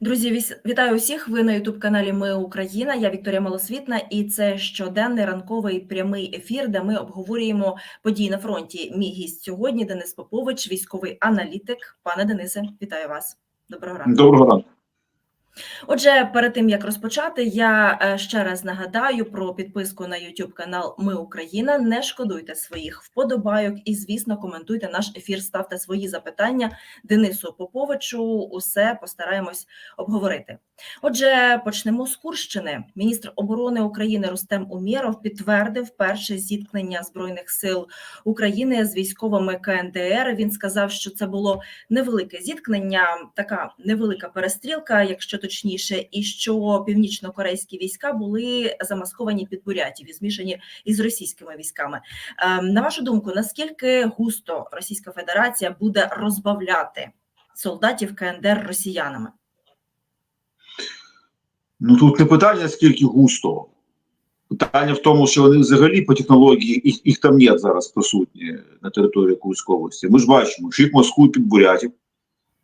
Друзі, вітаю усіх. Ви на Ютуб каналі Ми Україна. Я Вікторія Малосвітна, і це щоденний ранковий прямий ефір, де ми обговорюємо події на фронті. Мій гість сьогодні Денис Попович, військовий аналітик. Пане Денисе, вітаю вас. Доброго ранку. Доброго ранку. Отже, перед тим як розпочати, я е, ще раз нагадаю про підписку на YouTube канал Ми Україна. Не шкодуйте своїх вподобайок і, звісно, коментуйте наш ефір, ставте свої запитання Денису Поповичу. Усе постараємось обговорити. Отже, почнемо з Курщини. Міністр оборони України Рустем Умєров підтвердив перше зіткнення збройних сил України з військовими КНДР. Він сказав, що це було невелике зіткнення, така невелика перестрілка, якщо точніше, і що північно-корейські війська були замасковані під Бурятів і змішані із російськими військами. Ем, На вашу думку, наскільки густо Російська Федерація буде розбавляти солдатів КНДР росіянами? Ну тут не питання, скільки густо. Питання в тому, що вони взагалі по технології, їх, їх там нет зараз присутні на території Курської області. Ми ж бачимо, що їх маскують під бурятів,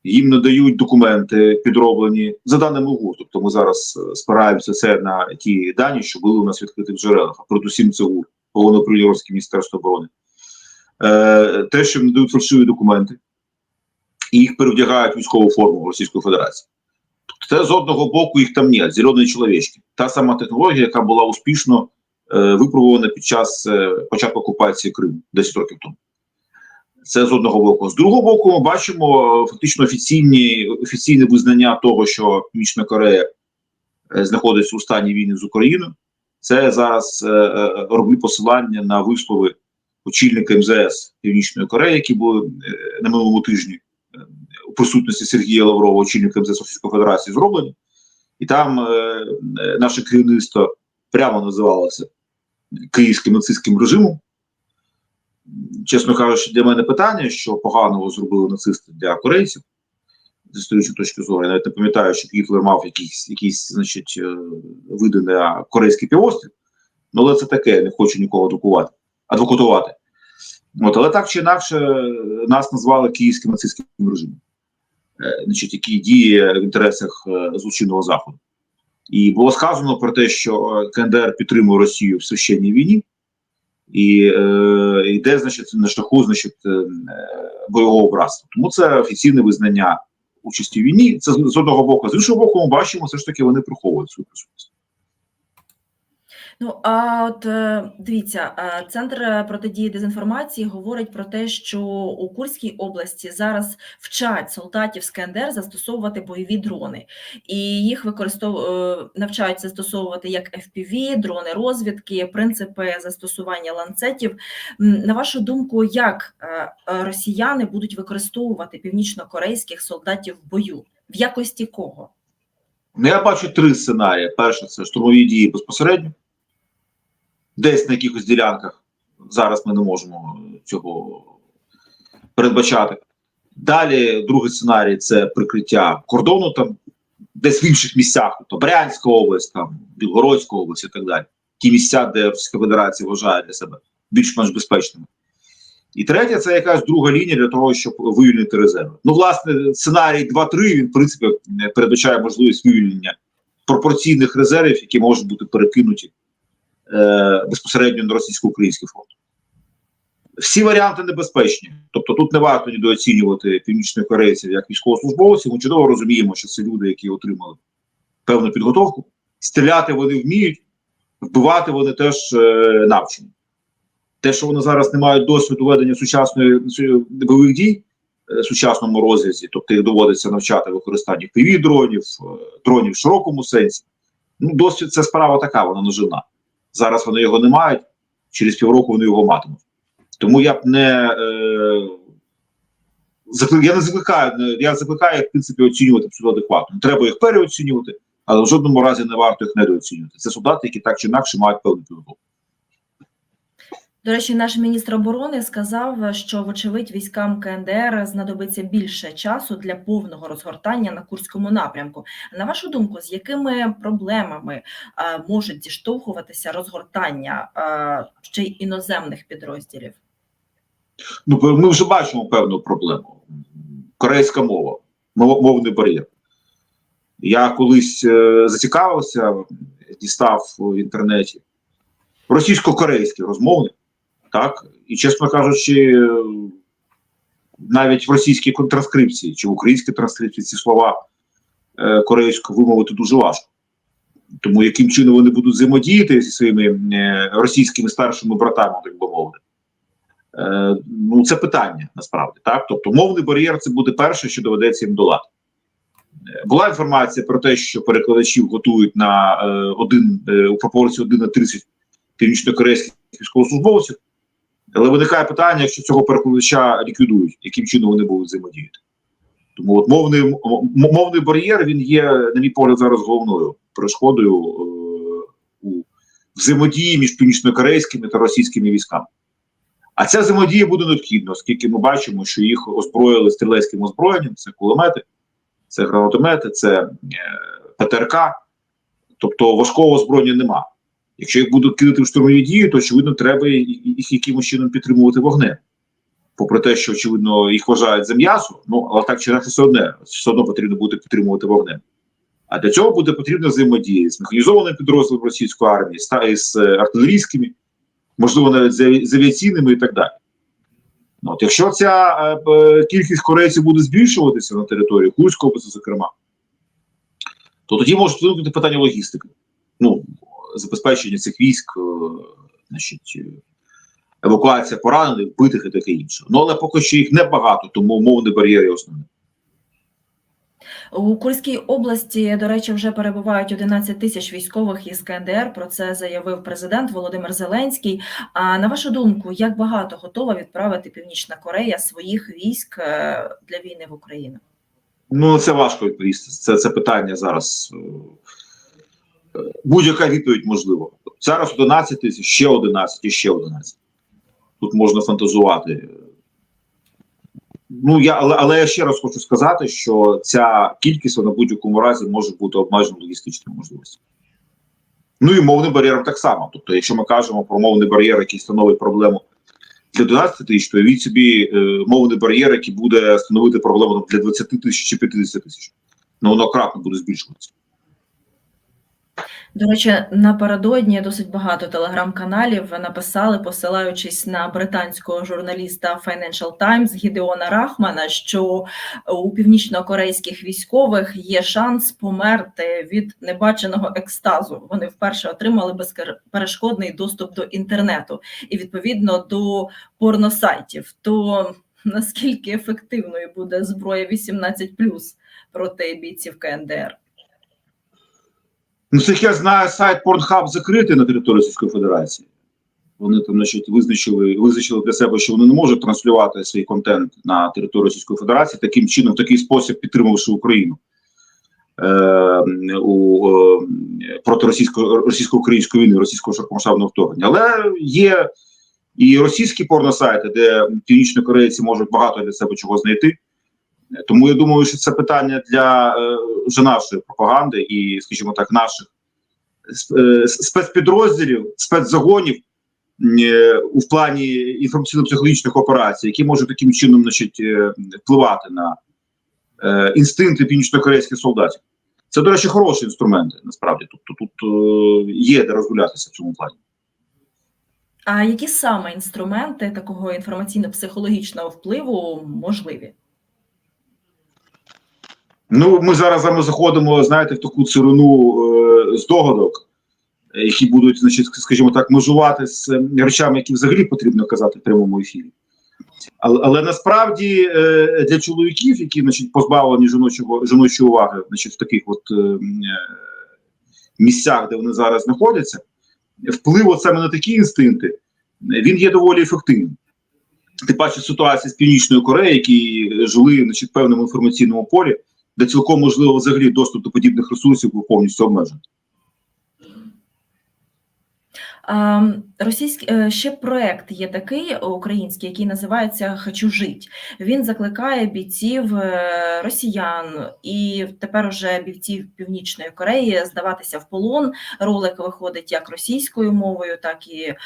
їм надають документи підроблені за даними ГУР. Тобто ми зараз е, спираємося це на ті дані, що були у нас відкритих джерелах, а передусім це ГУР, Головно-Прийорське Міністерство оборони. Е, те, що їм надають фальшиві документи, і їх перевдягають військову форму Російської Федерації. Це з одного боку їх там нет, зелені чоловічки. Та сама технологія, яка була успішно е, випробована під час е, початку окупації Криму 10 років тому. Це з одного боку. З другого боку, ми бачимо е, фактично офіційні, офіційне визнання того, що Північна Корея е, знаходиться у стані війни з Україною. Це зараз е, е, роблю посилання на вислови очільника МЗС Північної Кореї, які були е, на минулому тижні присутності Сергія Лаврова, очільника МЗС Російської Федерації, зроблені. І там е, е, наше керівництво прямо називалося київським нацистським режимом. Чесно кажучи, для мене питання, що поганого зробили нацисти для корейців з історичної точки зору. Я навіть не пам'ятаю, що Гітлер мав якісь, якісь значить, е, види на корейський півострів. Ну, але це таке, не хочу нікого адвокувати, адвокатувати. От, але так чи інакше, е, нас назвали київським нацистським режимом, значить, які діє в інтересах е, злочинного заходу. І було сказано про те, що е, КНДР підтримує Росію в священній війні, і е, йде, значить, на шляху значить, е, е, бойового братства. Тому це офіційне визнання участі в війні. Це з одного боку. З іншого боку, ми бачимо, все ж таки вони приховують свою присутність. Ну а от е, дивіться, е, центр е, протидії дезінформації говорить про те, що у Курській області зараз вчать солдатів з КНДР застосовувати бойові дрони, і їх використов... навчають застосовувати як FPV, дрони розвідки, принципи застосування ланцетів. На вашу думку, як росіяни будуть використовувати північно-корейських солдатів в бою? В якості кого? Ну, я бачу три сценарії. Перше, це штурмові дії безпосередньо, десь на якихось ділянках. Зараз ми не можемо цього передбачати. Далі, другий сценарій це прикриття кордону там, десь в інших місцях, тобто Брянська область, там, Білгородська область і так далі. Ті місця, де Російська Федерація вважає для себе більш-менш безпечними. І третє, це якась друга лінія для того, щоб вивільнити резерви. Ну, власне, сценарій 2-3, він, в принципі, е, передбачає можливість вивільнення пропорційних резервів, які можуть бути перекинуті е, безпосередньо на російсько-український фронт. Всі варіанти небезпечні. Тобто тут не варто недооцінювати північних корейців як військовослужбовців. Ми чудово розуміємо, що це люди, які отримали певну підготовку. Стріляти вони вміють, вбивати вони теж е, навчені. Те, що вони зараз не мають досвіду ведення сучасної бойових дій е, в сучасному розрізі, тобто їх доводиться навчати використанню піві дронів, е, дронів в широкому сенсі. Ну, досвід це справа така, вона наживна. Зараз вони його не мають, через півроку вони його матимуть. Тому я б не е, я не закликаю, я закликаю, в принципі, оцінювати абсолютно адекватно. Не треба їх переоцінювати, але в жодному разі не варто їх недооцінювати. Це солдати, які так чи інакше мають певну підготовку. До речі, наш міністр оборони сказав, що вочевидь військам КНДР знадобиться більше часу для повного розгортання на Курському напрямку. На вашу думку, з якими проблемами е, можуть зіштовхуватися розгортання е, ще й іноземних підрозділів? Ну, ми вже бачимо певну проблему. Корейська мова, мов- мовний бар'єр. Я колись е, зацікавився, дістав в інтернеті російсько-корейські розмови, так, і, чесно кажучи, навіть в російській транскрипції чи в українській транскрипції ці слова е, корейською вимовити дуже важко. Тому яким чином вони будуть взаємодіяти зі своїми е, російськими старшими братами, так би мовити. Е, ну, це питання насправді. так Тобто, мовний бар'єр це буде перше, що доведеться їм долати. Була інформація про те, що перекладачів готують на один у пропорції 1 на 30 північно-корейських військовослужбовців, але виникає питання, якщо цього перекладача ліквідують, яким чином вони будуть взаємодіяти. Тому от мовний, мовний бар'єр він є, на мій погляд, зараз головною перешкодою е, у взаємодії між північно-корейськими та російськими військами. А ця взаємодія буде необхідна, оскільки ми бачимо, що їх озброїли стрілецьким озброєнням, це кулемети, це гранатомети, це е, ПТРК, тобто важкого озброєння нема. Якщо їх будуть кидати в штурмові дії, то очевидно треба їх якимось чином підтримувати вогнем. Попри те, що очевидно їх вважають за м'ясо, ну але так чи інакше все одне, все одно потрібно буде підтримувати вогнем. А для цього буде потрібна взаємодія з механізованим підрозділом російської армії, з е, артилерійськими, можливо, навіть з з авіаційними і так далі. Ну, От, якщо ця е, е, кількість корейців буде збільшуватися на території Курської області, зокрема, то тоді можуть виникнути питання логістики. Забезпечення цих військ, е, значить, е, евакуація поранених, вбитих і таке інше. Ну, але поки що їх небагато, тому умовний бар'єр є основним. У Курській області, до речі, вже перебувають 11 тисяч військових із КНДР. Про це заявив президент Володимир Зеленський. А на вашу думку, як багато готова відправити Північна Корея своїх військ е, для війни в Україну? Ну, це важко відповісти. Це, це питання зараз. Будь-яка відповідь можлива. Зараз 11 тисяч, ще 11 і ще 11. Тут можна фантазувати. Ну, я, але, але я ще раз хочу сказати, що ця кількість в будь-якому разі може бути обмежена логістичною можливістю. Ну і мовним бар'єром так само. Тобто, якщо ми кажемо про мовний бар'єр, який становить проблему для 11 тисяч, то уявіть собі е, мовний бар'єр, який буде становити проблему для 20 тисяч чи 50 тисяч. Ну воно кратно буде збільшуватися. До речі, напередодні досить багато телеграм-каналів написали, посилаючись на британського журналіста Financial Times Гідеона Рахмана, що у північно-корейських військових є шанс померти від небаченого екстазу. Вони вперше отримали безперешкодний доступ до інтернету і відповідно до порносайтів. То наскільки ефективною буде зброя 18+, проти бійців КНДР? Ну, я знаю, сайт Pornhub закритий на території Російської Федерації. Вони там, значить, визначили, визначили для себе, що вони не можуть транслювати свій контент на територію Російської Федерації, таким чином, в такий спосіб підтримувавши Україну е, у, е, проти російсько- російсько-української війни, російського широкомасштабного вторгнення. Але є і російські порносайти, де північні корейці можуть багато для себе чого знайти. Тому я думаю, що це питання для е, вже нашої пропаганди і, скажімо так, наших е, спецпідрозділів, спецзагонів е, у плані інформаційно-психологічних операцій, які можуть таким чином значить, впливати на інстинкти північно-корейських солдатів. Це, до речі, хороші інструменти, насправді. Тобто тут є де розгулятися в цьому плані. А які саме інструменти такого інформаційно-психологічного впливу можливі? Ну, ми зараз заходимо, знаєте, в таку цирину е, здогадок, е, які будуть, значить, скажімо так, межувати з е, речами, які взагалі потрібно казати в прямому ефірі. Але, але насправді е, для чоловіків, які значить, позбавлені жіночого, жіночої уваги, значить, в таких от е, е, місцях, де вони зараз знаходяться, вплив от саме на такі інстинкти, він є доволі ефективним. Ти бачиш ситуацію з Північної Кореї, які жили значить, в певному інформаційному полі, де цілком можливо взагалі доступ до подібних ресурсів був повністю обмежений. Російський е, ще проект є такий український, який називається Хочу жить. Він закликає бійців е, росіян і тепер уже бійців Північної Кореї здаватися в полон. Ролик виходить як російською мовою, так і е,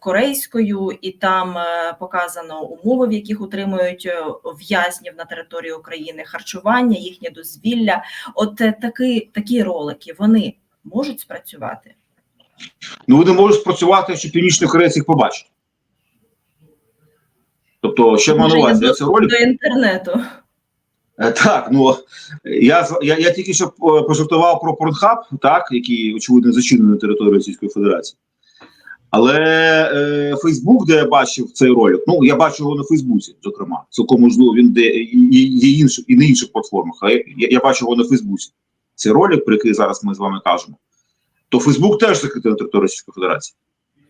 корейською, і там показано умови, в яких утримують в'язнів на території України, харчування, їхнє дозвілля. От такі, такі ролики вони можуть спрацювати. Ну вони можуть спрацювати, якщо північний кореєць їх побачить. Тобто, є увазі, це ролик. До інтернету. Е, Так, ну я, я, я тільки що е, пожартував про Pornhub, так, який, очевидно, зачинений на території Російської Федерації. Але е, Фейсбук, де я бачив цей ролик, ну я бачу його на Фейсбуці, зокрема. Цілком можливо, він де є інших і на інших платформах. А я, я бачу його на Фейсбуці. Цей ролик, про який зараз ми з вами кажемо, то Фейсбук теж закритий на території Російської Федерації.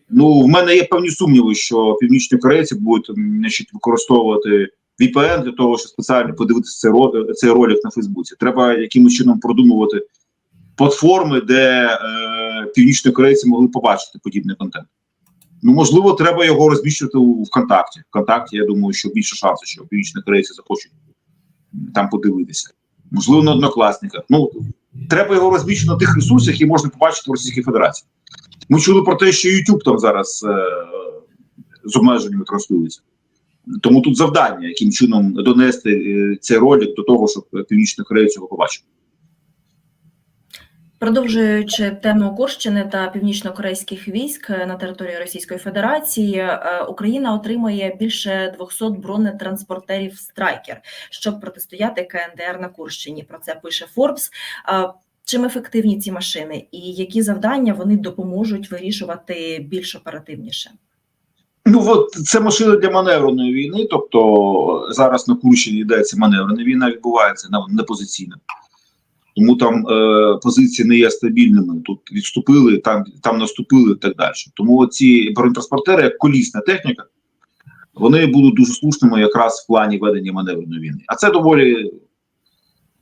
Ну, в мене є певні сумніви, що північні корейці будуть значить, використовувати VPN для того, щоб спеціально подивитися цей, ро- цей ролик на Фейсбуці. Треба якимось чином продумувати платформи, де е, північні корейці могли побачити подібний контент. Ну, можливо, треба його розміщувати у ВКонтакті. ВКонтакті, я думаю, що більше шансів, що північні корейці захочуть там подивитися. Можливо, на однокласниках. Ну, треба його розміщено на тих ресурсах, які можна побачити в Російській Федерації. Ми чули про те, що YouTube там зараз е, з обмеженнями транслюється. Тому тут завдання, яким чином донести е, цей ролик до того, щоб північну Корею цього побачив. Продовжуючи тему Курщини та північно-корейських військ на території Російської Федерації, е, Україна отримує більше 200 бронетранспортерів Страйкер, щоб протистояти КНДР на Курщині. Про це пише Форбс. Е, Чим ефективні ці машини, і які завдання вони допоможуть вирішувати більш оперативніше? Ну от це машина для маневреної війни. Тобто зараз на Курщині йдеться маневрена війна, відбувається на не позиційна. Тому там е, позиції не є стабільними. Тут відступили, там, там наступили і так далі. Тому ці бронетранспортери, як колісна техніка, вони будуть дуже слушними якраз в плані ведення маневреної війни. А це доволі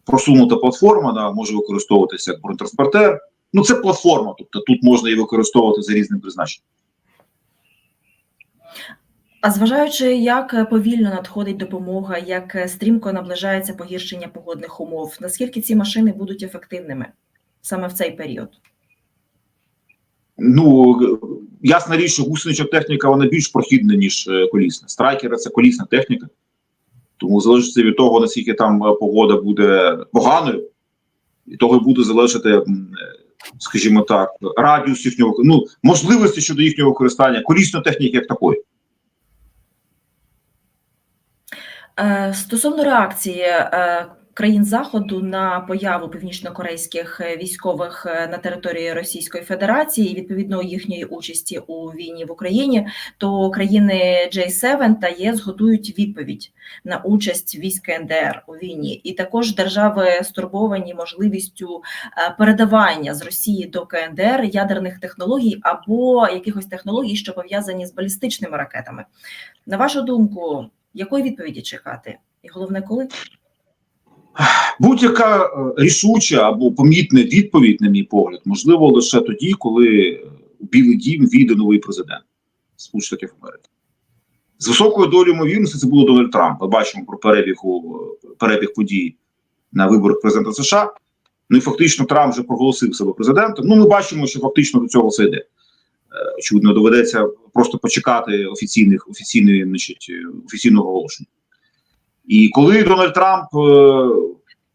просунута платформа, вона може використовуватися як бронетранспортер. Ну, це платформа, тобто тут можна її використовувати за різним призначенням. А зважаючи, як повільно надходить допомога, як стрімко наближається погіршення погодних умов, наскільки ці машини будуть ефективними саме в цей період? Ну ясна річ, що гусенична техніка вона більш прохідна, ніж е, колісна. Страйкери це колісна техніка, тому залежить від того, наскільки там е, погода буде поганою, і того буде залежати, е, скажімо так, радіус їхнього ну можливості щодо їхнього використання колісної техніки як такої. Е, Стосовно реакції е, країн Заходу на появу північнокорейських е, військових е, на території Російської Федерації і відповідно їхньої участі у війні в Україні, то країни J7 та ЄС готують відповідь на участь військ КНДР у війні, і також держави стурбовані можливістю е, передавання з Росії до КНДР ядерних технологій або якихось технологій, що пов'язані з балістичними ракетами. На вашу думку, якої відповіді чекати? І головне, коли? Будь-яка е, рішуча або помітна відповідь, на мій погляд, можливо лише тоді, коли у Білий Дім війде новий президент Сполучених Штатів Америки. З високою долею ймовірності це було Дональд Трамп. Ми бачимо про перебігу перебіг подій на виборах президента США. Ну і фактично Трамп вже проголосив себе президентом. Ну, ми бачимо, що фактично до цього це йде. Е, Очевидно, доведеться просто почекати офіційних офіційної, значить, е, офіційного оголошення. І коли Дональд Трамп, е,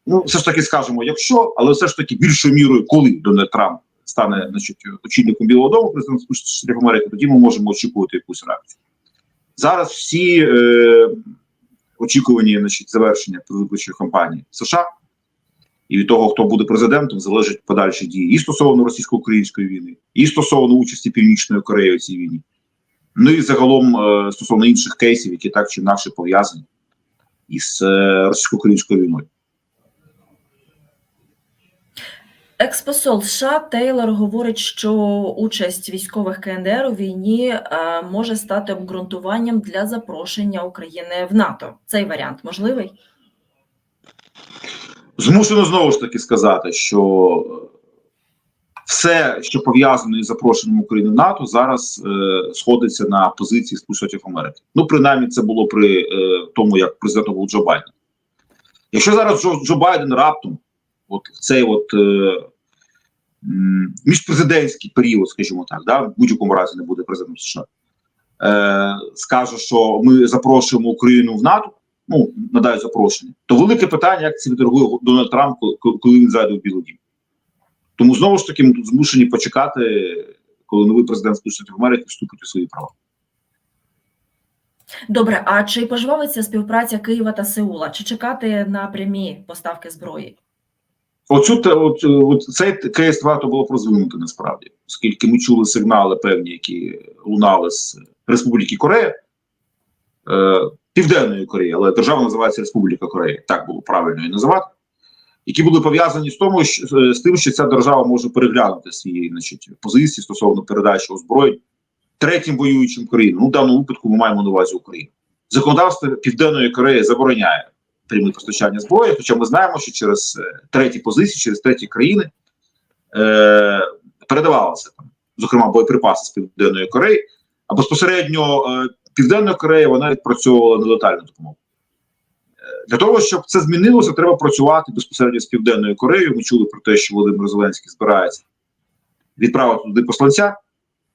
ну все ж таки скажемо, якщо, але все ж таки більшою мірою, коли Дональд Трамп стане значить, очільником Білого Дому, президентом Сполучених Америки, тоді ми можемо очікувати якусь реакцію. Зараз всі е, очікувані значить, завершення виборчої кампанії США. І від того, хто буде президентом, залежать подальші дії і стосовно російсько-української війни, і стосовно участі Північної Кореї у цій війні. Ну і загалом е, стосовно інших кейсів, які так чи інакше пов'язані із е, російсько-українською війною. Експосол США Тейлор говорить, що участь військових КНДР у війні е, може стати обґрунтуванням для запрошення України в НАТО. Цей варіант можливий? Змушено знову ж таки сказати, що все, що пов'язане із запрошенням України в НАТО, зараз е, сходиться на позиції Сполучених Штатів Америки. Ну, принаймні, це було при е, тому, як президентом був Джо Байден. Якщо зараз Джо, Джо Байден раптом, от в цей от е, міжпрезидентський період, скажімо так, да, в будь-якому разі не буде президентом США, е, скаже, що ми запрошуємо Україну в НАТО, ну надають запрошення, то велике питання, як це відреагує Дональд Трамп, коли- він зайде в Білий Дім. Тому знову ж таки ми тут змушені почекати, коли новий президент Сполучених Америки вступить у свої права. Добре, а чи пожвавиться співпраця Києва та Сеула? Чи чекати на прямі поставки зброї? Оцю от, от цей кейс варто було б розвинути насправді, оскільки ми чули сигнали певні, які лунали з Республіки Корея, е, Південної Кореї, але держава називається Республіка Корея, так було правильно її називати, які були пов'язані з тому, що е, з тим, що ця держава може переглянути свої значить, позиції стосовно передачі озброєнь третім воюючим країнам. Ну, в даному випадку ми маємо на увазі Україну. Законодавство Південної Кореї забороняє прямі постачання зброї, хоча ми знаємо, що через е, треті позиції, через треті країни е, передавалося там, зокрема, боєприпаси з Південної Кореї, а безпосередньо е, Південна Корея вона відпрацьовувала нелетальну допомогу. Е, Для того, щоб це змінилося, треба працювати безпосередньо з Південною Кореєю. Ми чули про те, що Володимир Зеленський збирається відправити туди посланця,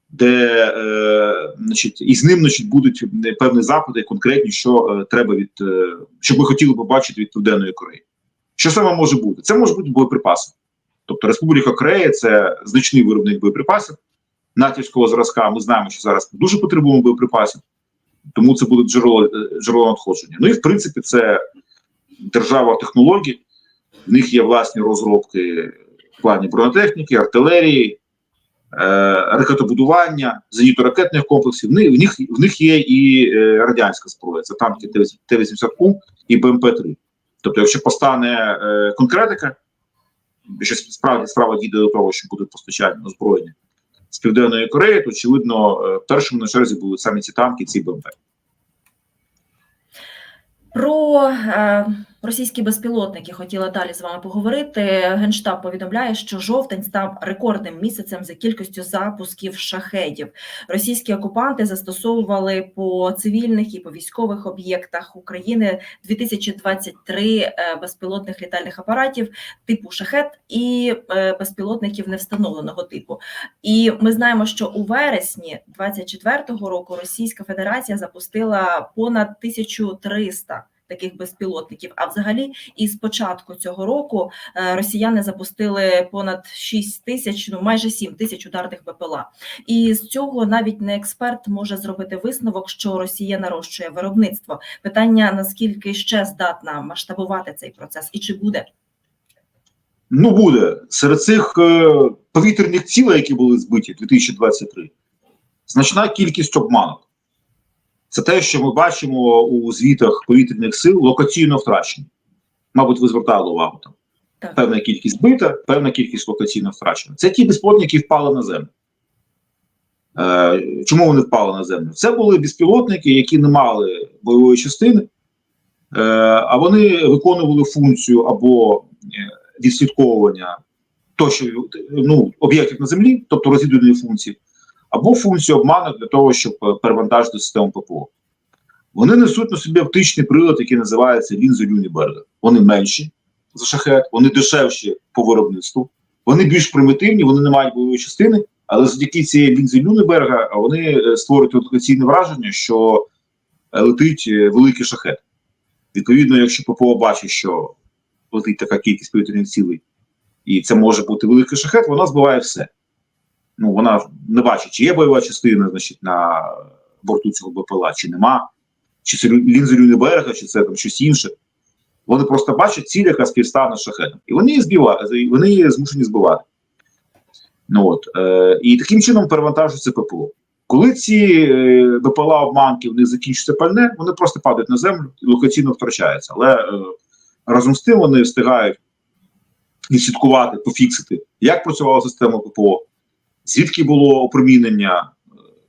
де е, значить, і з ним значить, будуть певні запити, конкретні, що е, треба від е, що ми хотіли побачити від Південної Кореї. Що саме може бути? Це може бути боєприпаси. Тобто Республіка Корея це значний виробник боєприпасів натівського зразка. Ми знаємо, що зараз дуже потребуємо боєприпасів, тому це буде джерело, е, джерело надходження. Ну і в принципі, це держава технологій. В них є власні розробки в плані бронетехніки, артилерії, е, ракетобудування, зенітно-ракетних комплексів. В них, в них, є і е, радянська зброя. Це танки Т-80У і БМП-3. Тобто, якщо постане е, конкретика, що справді справа дійде до того, що буде постачання озброєння з Південної Кореї, то очевидно, е, першими на черзі були саме ці танки, ці БМП. Про е, російські безпілотники хотіла далі з вами поговорити. Генштаб повідомляє, що жовтень став рекордним місяцем за кількістю запусків шахедів. Російські окупанти застосовували по цивільних і по військових об'єктах України 2023 е, безпілотних літальних апаратів типу шахет і е, безпілотників невстановленого типу. І ми знаємо, що у вересні 24-го року Російська Федерація запустила понад 1300 таких безпілотників. А взагалі, із початку цього року е, росіяни запустили понад 6 тисяч, ну майже 7 тисяч ударних БПЛА. І з цього навіть не експерт може зробити висновок, що Росія нарощує виробництво. Питання наскільки ще здатна масштабувати цей процес, і чи буде? Ну, буде. Серед цих е, повітряних цілей, які були збиті 2023, значна кількість обманок. Це те, що ми бачимо у звітах повітряних сил локаційно втрачені. Мабуть, ви звертали увагу там. Так. Певна кількість бита, певна кількість локаційно втрачена. Це ті безпілотники, які впали на землю. Е, чому вони впали на землю? Це були безпілотники, які не мали бойової частини, е, а вони виконували функцію або е, відслідковування тощо ну, об'єктів на землі, тобто розвідувальної функції, або функцію обману для того, щоб е, перевантажити систему ППО. Вони несуть на собі оптичний прилад, який називається лінзи Люніберга. Вони менші за шахет, вони дешевші по виробництву, вони більш примітивні, вони не мають бойової частини, але завдяки цієї лінзи Люнеберга вони е, створюють локаційне враження, що е, летить е, великий шахет. Відповідно, якщо ППО бачить, що летить така кількість повітряних цілей, і це може бути великий шахет, вона збиває все. Ну, вона не бачить, чи є бойова частина значить, на борту цього БПЛА, чи нема, чи це лінзи Люнеберга, чи це там щось інше. Вони просто бачать ціль, яка співстане з шахетом. І вони її збивають, вони її змушені збивати. Ну, от, е, і таким чином перевантажується ППО. Коли ці е, БПЛА обманки в них закінчується пальне, вони просто падають на землю і локаційно втрачаються. Але е, разом з тим вони встигають відслідкувати, пофіксити, як працювала система ППО, звідки було опромінення,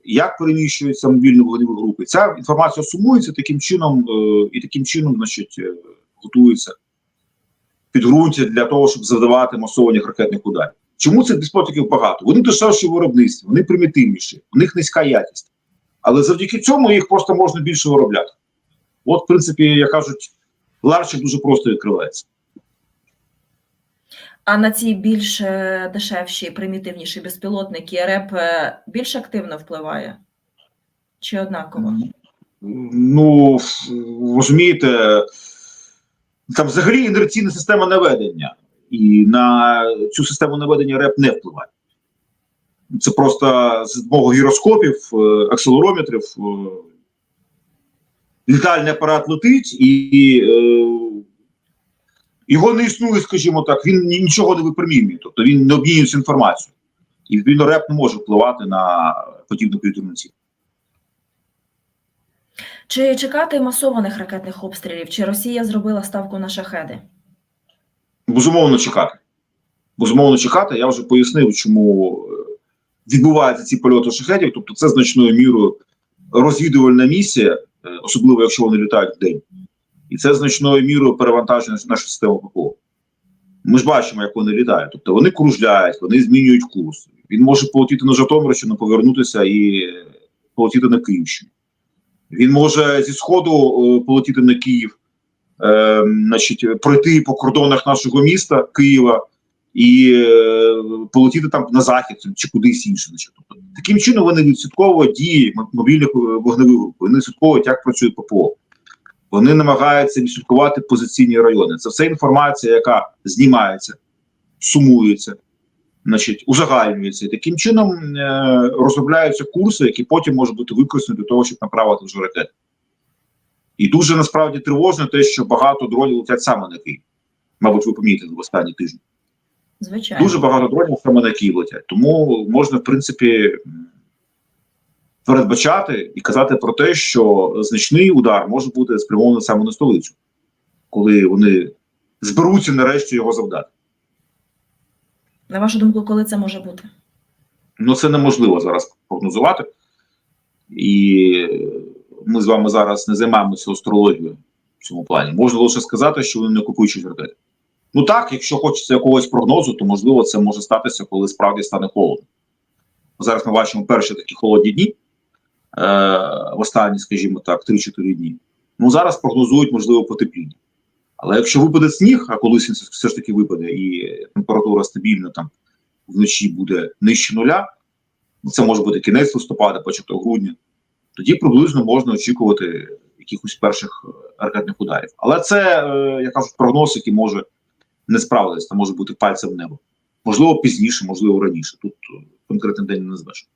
як переміщуються мобільні вогневі групи. Ця інформація сумується таким чином, е, і таким чином, значить, е, готується підґрунтя для того, щоб завдавати масованих ракетних ударів. Чому цих безпілотників багато? Вони дешевші виробництві, вони примітивніші, у них низька якість. Але завдяки цьому їх просто можна більше виробляти. От, в принципі, як кажуть, ларчик дуже просто відкривається. А на ці більш е, дешевші, примітивніші безпілотники РЕП е, більш активно впливає? Чи однаково? Ну, розумієте, там взагалі інерційна система наведення, і на цю систему наведення РЕП не впливає. Це просто з допомогою гіроскопів, е, акселерометрів. Літальний апарат летить, і його не існує, скажімо так, він нічого не випромінює, тобто він не обмінюється інформацією. І відповідно РЕП не може впливати на подібну повітряну ціль. Чи чекати масованих ракетних обстрілів? Чи Росія зробила ставку на шахеди? Безумовно чекати. Безумовно чекати. Я вже пояснив, чому е, відбуваються ці польоти шахедів. Тобто, це значною мірою розвідувальна місія, е, особливо якщо вони літають в день. І це значною мірою перевантаження нашу систему ППО. Ми ж бачимо, як вони літають. Тобто вони кружляють, вони змінюють курс. Він може полетіти на Житомирщину, повернутися і полетіти на Київщину. Він може зі сходу е, полетіти на Київ, е, значить, пройти по кордонах нашого міста Києва і е, полетіти там на захід чи кудись інше. Значить. Тобто, таким чином вони відслідковують дії мобільних е, вогневих груп, вони відслідковують, як працює ППО. Вони намагаються відслідкувати позиційні райони. Це все інформація, яка знімається, сумується, значить, узагальнюється. І таким чином е, розробляються курси, які потім можуть бути використані для того, щоб направити вже ракети. І дуже насправді тривожно те, що багато дронів летять саме на Київ. Мабуть, ви помітили в останні тижні. Звичайно. Дуже багато дронів саме на Київ летять. Тому можна, в принципі, передбачати і казати про те, що значний удар може бути спрямований саме на столицю, коли вони зберуться нарешті його завдати. На вашу думку, коли це може бути? Ну це неможливо зараз прогнозувати. І ми з вами зараз не займаємося астрологією в цьому плані. Можна лише сказати, що вони не купують ракети. Ну так, якщо хочеться якогось прогнозу, то можливо це може статися, коли справді стане холодно. Зараз ми бачимо перші такі холодні дні, в останні, скажімо так, 3-4 дні. Ну зараз прогнозують, можливо, потепління. Але якщо випаде сніг, а колись він все ж таки випаде, і температура стабільна там вночі буде нижче нуля, ну, це може бути кінець листопада, початок грудня, тоді приблизно можна очікувати якихось перших е, ракетних ударів. Але це, е, як кажуть, прогноз, який може не справитися, це може бути пальцем в небо. Можливо, пізніше, можливо, раніше. Тут е, конкретний день не назвеш.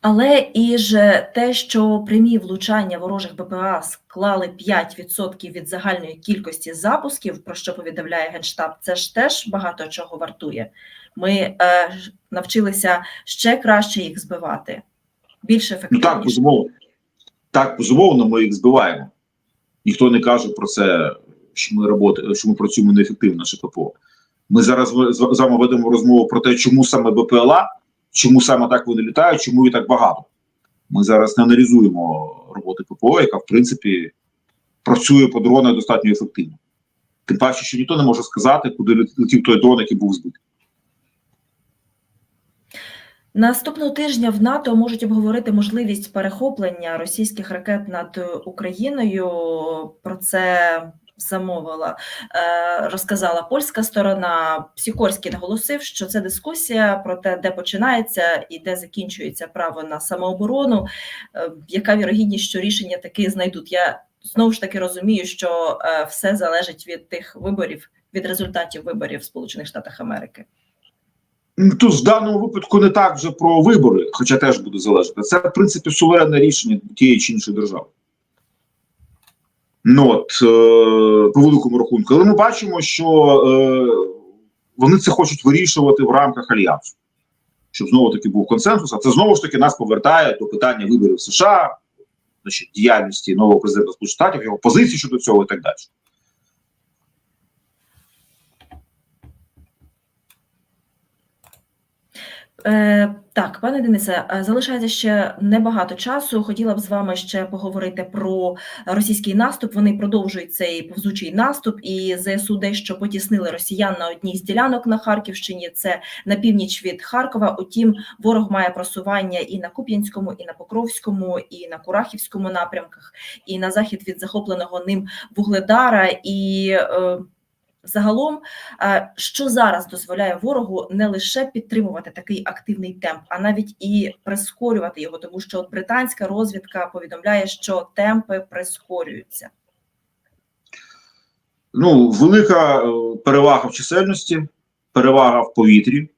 Але і ж те, що прямі влучання ворожих БПА склали 5% від загальної кількості запусків, про що повідомляє Генштаб, це ж теж багато чого вартує. Ми е, навчилися ще краще їх збивати, більш Ну так, безумовно. Так, безумовно, ми їх збиваємо. Ніхто не каже про це, що ми роботи, що ми працюємо неефективно, наше ППО. Ми зараз з вами ведемо розмову про те, чому саме БПЛА, чому саме так вони літають, чому їх так багато. Ми зараз не аналізуємо роботи ППО, яка в принципі працює по дронах достатньо ефективно. Тим паче, що ніхто не може сказати, куди лет- летів той дрон, який був збитий. Наступного тижня в НАТО можуть обговорити можливість перехоплення російських ракет над Україною. Про це замовила, е, розказала польська сторона. Сікорський наголосив, що це дискусія про те, де починається і де закінчується право на самооборону. Е, Яка вірогідність, що рішення таки знайдуть? Я знову ж таки розумію, що е, все залежить від тих виборів, від результатів виборів в Сполучених Штатах Америки. Тут в даному випадку не так вже про вибори, хоча теж буде залежати. Це, в принципі, суверенне рішення тієї чи іншої держави. Ну от, е, по великому рахунку. Але ми бачимо, що е, вони це хочуть вирішувати в рамках альянсу, щоб знову таки був консенсус. А це знову ж таки нас повертає до питання виборів США, значить, діяльності нового президента Сполучених Штатів, його позиції щодо цього і так далі. Пане Денисе, е, залишається ще небагато часу. Хотіла б з вами ще поговорити про російський наступ. Вони продовжують цей повзучий наступ, і ЗСУ дещо потіснили росіян на одній з ділянок на Харківщині. Це на північ від Харкова. Утім, ворог має просування і на Куп'янському, і на Покровському, і на Курахівському напрямках, і на захід від захопленого ним Вугледара. І е, загалом, е, що зараз дозволяє ворогу не лише підтримувати такий активний темп, а навіть і прискорювати його, тому що от британська розвідка повідомляє, що темпи прискорюються. Ну, велика е, перевага в чисельності, перевага в повітрі.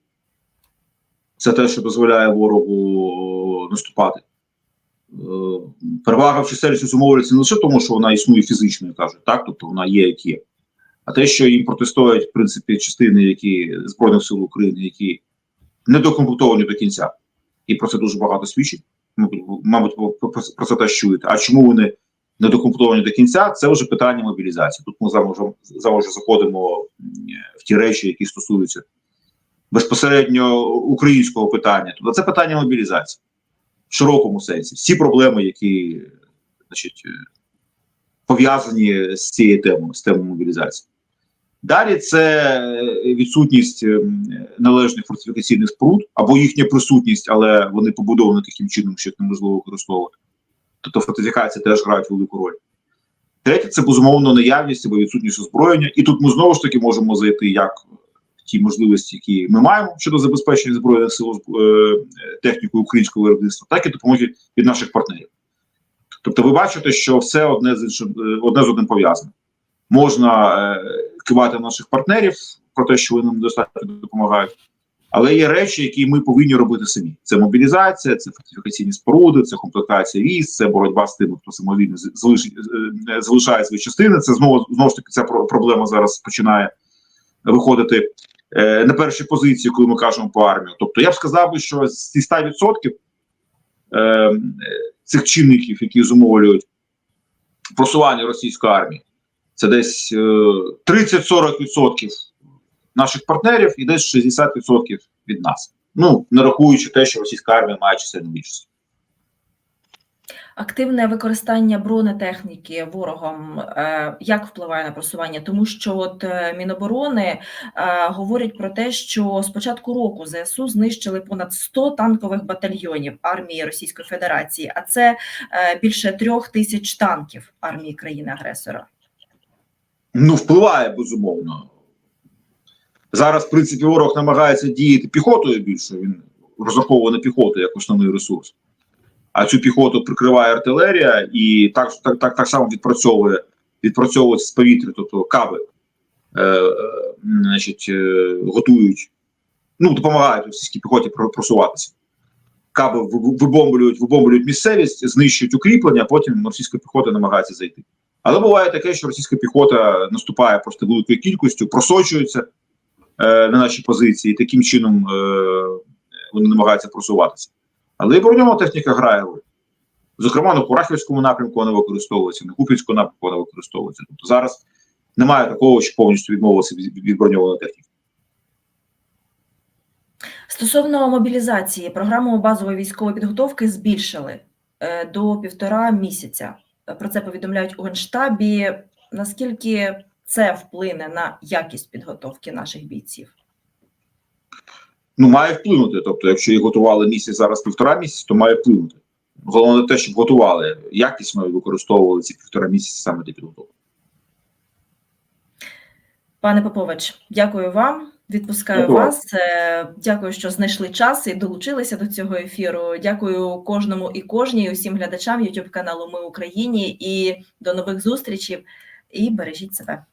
Це те, що дозволяє ворогу е, наступати. Перевага в чисельності зумовлюється не лише тому, що вона існує фізично, кажуть, так, тобто вона є як є, а те, що їм протистоять, в принципі, частини які, Збройних сил України, які не докомплектовані до кінця. І про це дуже багато свідчить. Мабуть, про це теж чуєте. А чому вони не докомплектовані до кінця? Це вже питання мобілізації. Тут ми вже заходимо в ті речі, які стосуються безпосередньо українського питання. Тобто це питання мобілізації в широкому сенсі. Всі проблеми, які значить, пов'язані з цією темою, з темою мобілізації. Далі це відсутність ем, належних фортифікаційних споруд або їхня присутність, але вони побудовані таким чином, що їх неможливо використовувати. Тобто фортифікації теж грають велику роль. Третє, це безумовно наявність або відсутність озброєння. І тут ми знову ж таки можемо зайти як в ті можливості, які ми маємо щодо забезпечення збройних сил е, технікою українського виробництва, так і допомоги від наших партнерів. Тобто, ви бачите, що все одне з іншим, одне з одним пов'язане. Можна е, кивати наших партнерів про те, що вони нам достатньо допомагають. Але є речі, які ми повинні робити самі: це мобілізація, це фортифікаційні споруди, це комплектація військ, це боротьба з тими, хто самовільно залиш, залишає свої частини. Це знову знову ж таки ця проблема зараз починає виходити е, на перші позиції, коли ми кажемо по армію. Тобто, я б сказав що з ці 100% е, цих чинників, які зумовлюють просування російської армії, це десь е, 30-40% наших партнерів і десь 60% від нас. Ну, не рахуючи те, що російська армія має чисельну більшість. Активне використання бронетехніки ворогом е, як впливає на просування? Тому що от е, Міноборони е, говорять про те, що з початку року ЗСУ знищили понад 100 танкових батальйонів армії Російської Федерації, а це е, більше трьох тисяч танків армії країни-агресора. Ну, впливає безумовно. Зараз, в принципі, ворог намагається діяти піхотою більше. Він розраховує на піхоту як основний ресурс. А цю піхоту прикриває артилерія і так так, так, так само відпрацьовує відпрацьовується з повітря, тобто каби е, е, значить, е, готують, ну, допомагають російській піхоті просуватися. Каби вибомблюють, вибомблюють місцевість, знищують укріплення, а потім російська піхота намагається зайти. Але буває таке, що російська піхота наступає просто великою кількістю, просочується е, на наші позиції, і таким чином е, вони намагаються просуватися. Але і броньова техніка грає роль. Зокрема, на Курахівському напрямку вона використовується, на Купінському напрямку вона використовується. Тобто зараз немає такого, що повністю відмовилося від, від броньованої техніки. Стосовно мобілізації, програму базової військової підготовки збільшили е, до півтора місяця. Про це повідомляють у Генштабі. Наскільки це вплине на якість підготовки наших бійців? Ну, має вплинути. Тобто, якщо їх готували місяць, зараз півтора місяці, то має вплинути. Головне те, щоб готували якісно і використовували ці півтора місяці саме для підготовки. Пане Попович, дякую вам. Відпускаю Дякую. вас. Е, Дякую, що знайшли час і долучилися до цього ефіру. Дякую кожному і кожній, усім глядачам YouTube каналу Ми Україні і до нових зустрічей. І бережіть себе.